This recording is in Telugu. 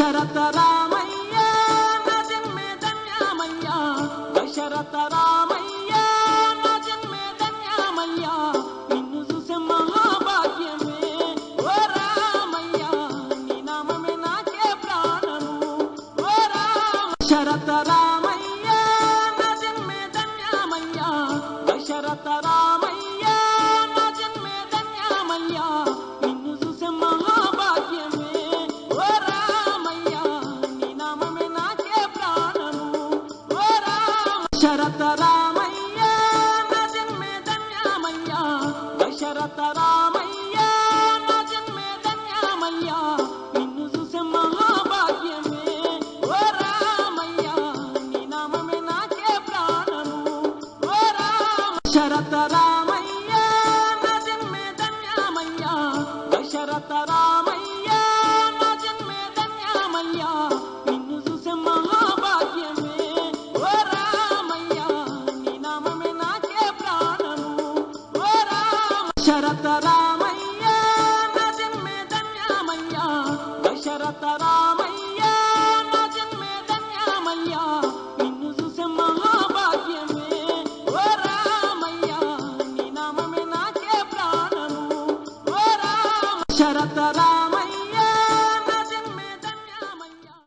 దశరథ రామయ్య నా జన్మే ధన్యామయ్య. దశరథ రామయ్య నా జన్మే ధన్యామయ్య. నిన్ను చూసే మహాభాగ్యమే. ఓ రామయ్య నీ నామమే నాకే ప్రాణము. ఓ రామ దశరథ రామయ్య నా జన్మే ధన్యామయ్య. దశరథ రామయ్య నా జన్మే ధన్యమయ్య. దశరథ రామయ్య నా జన్మే ధన్యమయ్య నిన్ను చూసే మహాభాగ్యమే ఓ రామయ్య నీ నామమే నాకే ప్రాణము. ఓ రామ దశరథ రామయ్య నా జన్మే దశరథ దశరథ నా జన్మే దమ్యామయ్య దశరథ రామ